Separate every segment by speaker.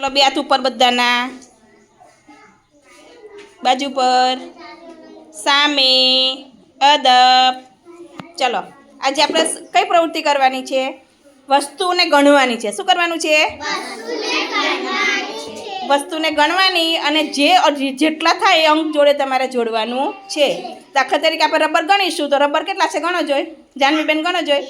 Speaker 1: ચલો બે હાથ ઉપર બધાના. બાજુ પર. સામે. અદબ. ચલો આજે આપણે કઈ પ્રવૃત્તિ કરવાની છે? વસ્તુને ગણવાની છે. શું કરવાનું છે? વસ્તુને ગણવાની અને જે જેટલા થાય એ અંક જોડે તમારે જોડવાનું છે. દાખલા તરીકે આપણે રબર ગણીશું. તો રબર કેટલા છે? ગણો જોઈ. જાનવીબેન ગણો જોઈ.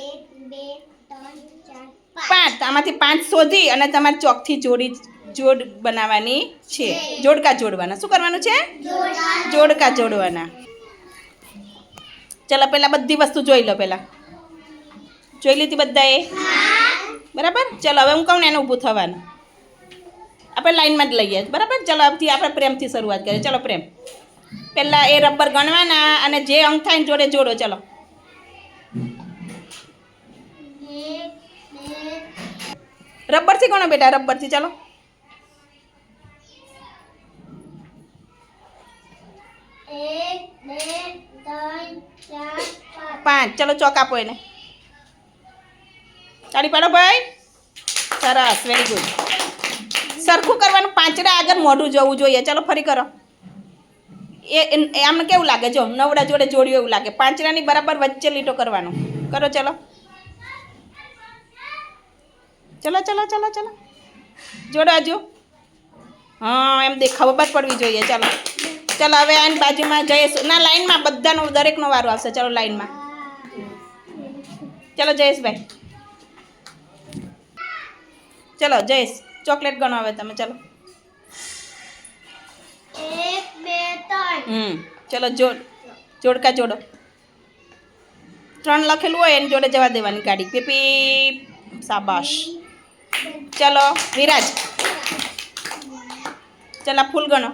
Speaker 1: પાંચ. આમાંથી પાંચ શોધી અને તમારે ચોકથી જોડી જોડ બનાવવાની છે. જોડકા જોડવાના. શું કરવાનું છે? જોડકા જોડવાના. ચલો પહેલાં બધી વસ્તુ જોઈ લો પહેલાં. જોઈ લીધી બધાએ? બરાબર? ચલો હવે હું કહું ને એને ઊભું થવાનું. આપણે લાઈનમાં જ લઈએ. બરાબર? ચલો અબથી આપણે પ્રેમથી શરૂઆત કરીએ. ચલો પ્રેમ. પહેલાં એ રબર ગણવાના અને જે અંક થાય ને જોડે જોડો. ચલો. રબરથી ગણો બેટા, રબરથી. ચાલો
Speaker 2: એક બે ત્રણ ચાર પાંચ.
Speaker 1: ચલો ચોક આપો એને. ચાલી પાડો ભાઈ. સરસ વેરી ગુડ સરખું કરવાનું પાંચડા આગળ મોઢું જવું જોઈએ. ચલો ફરી કરો. એ આમને કેવું લાગે? જો, નવડા જોડે જોડ્યું એવું લાગે. પાંચડાની બરાબર વચ્ચે લીટો કરવાનો. કરો, ચલો. ચલો ચલો ચલો ચલો. જોડાજો હા, એમ દેખાવ ખબર પડવી જોઈએ. ચાલો. ચાલો હવે આની બાજુમાં જયેશ ના લાઈનમાં બધાનો દરેકનો વારો આવશે. ચાલો લાઈનમાં. ચાલો જયેશભાઈ. ચલો જયેશ ચોકલેટ ગણો હવે તમે ચલો. હમ ચલો જોડ જોડકા જોડો. ત્રણ લખેલું હોય એની જોડે જવા દેવાની ગાડી. પીપી સાબાશ ચલો વિરાજ. ચાલો ફૂલ ગણો.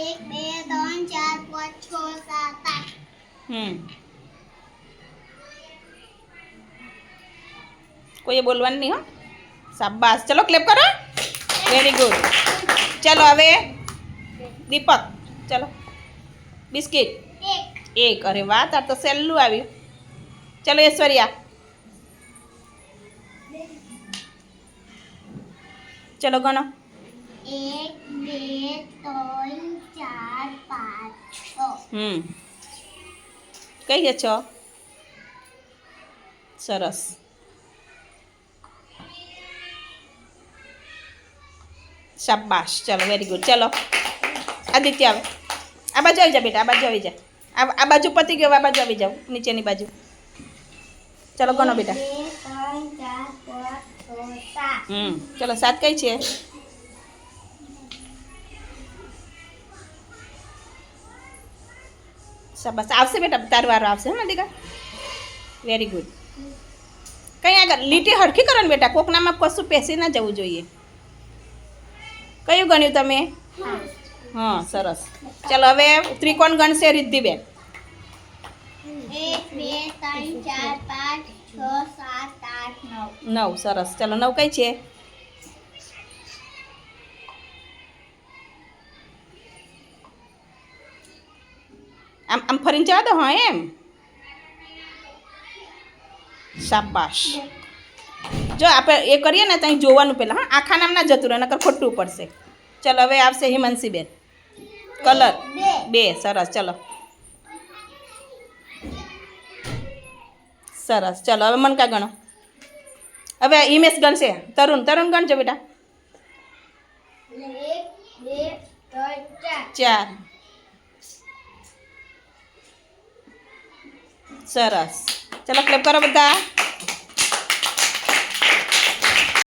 Speaker 2: એક બે ત્રણ ચાર પાંચ છ સાત આઠ
Speaker 1: હમ કોઈએ બોલવાનું નહીં હો શાબાશ ચલો ક્લેપ કરો વેરી ગુડ ચલો હવે દીપક ચલો બિસ્કિટ
Speaker 2: એક
Speaker 1: એક અરે વાહ તાર તો સહેલું આવ્યું ચલો ઐશ્વર્યા ચલો ગણો
Speaker 2: એક બે ત્રણ ચાર પાંચ છ
Speaker 1: હમ કઈ ગયા છો? સરસ. શાબાશ. ચલો વેરી ગુડ ચલો. આદિત્ય આવે. આ બાજુ આવી જા બેટા આ બાજુ આવી જા. આ બાજુ પતી ગયો આ બાજુ આવી જાઉં નીચેની બાજુ. ચલો ગણો બેટા. હમ. ચલો સાત કઈ છે? શાબાશ. આવશે બેટા તાર વારો આવશે હા દીકા વેરી ગુડ કંઈ આગળ લીટી હરખી કરો ને બેટા કોકનામાં કશું પેસી ના જવું જોઈએ. કયું ગણ્યું તમે? હા સરસ. ચાલો હવે ત્રિકોણ ગણશે રિદ્ધિબેન.
Speaker 2: નવ
Speaker 1: સરસ. ચાલો નવ કઈ છે? આમ આમ ફરીને જવા દો હા એમ શાબાશ જો આપણે એ કરીએ ને ત્યાં જોવાનું પહેલાં હા આખા નામ ના જતું રહે નકર ખોટું પડશે ચલો હવે આવશે હિમાંશીબેન કલર
Speaker 2: બે
Speaker 1: સરસ ચલો સરસ ચલો હવે મનકા ગણો હવે હિમેશ ગણશે તરુણ તરુણ ગણજો બેટા ચાર સરસ. ચલો ક્લેપ કરો બધા.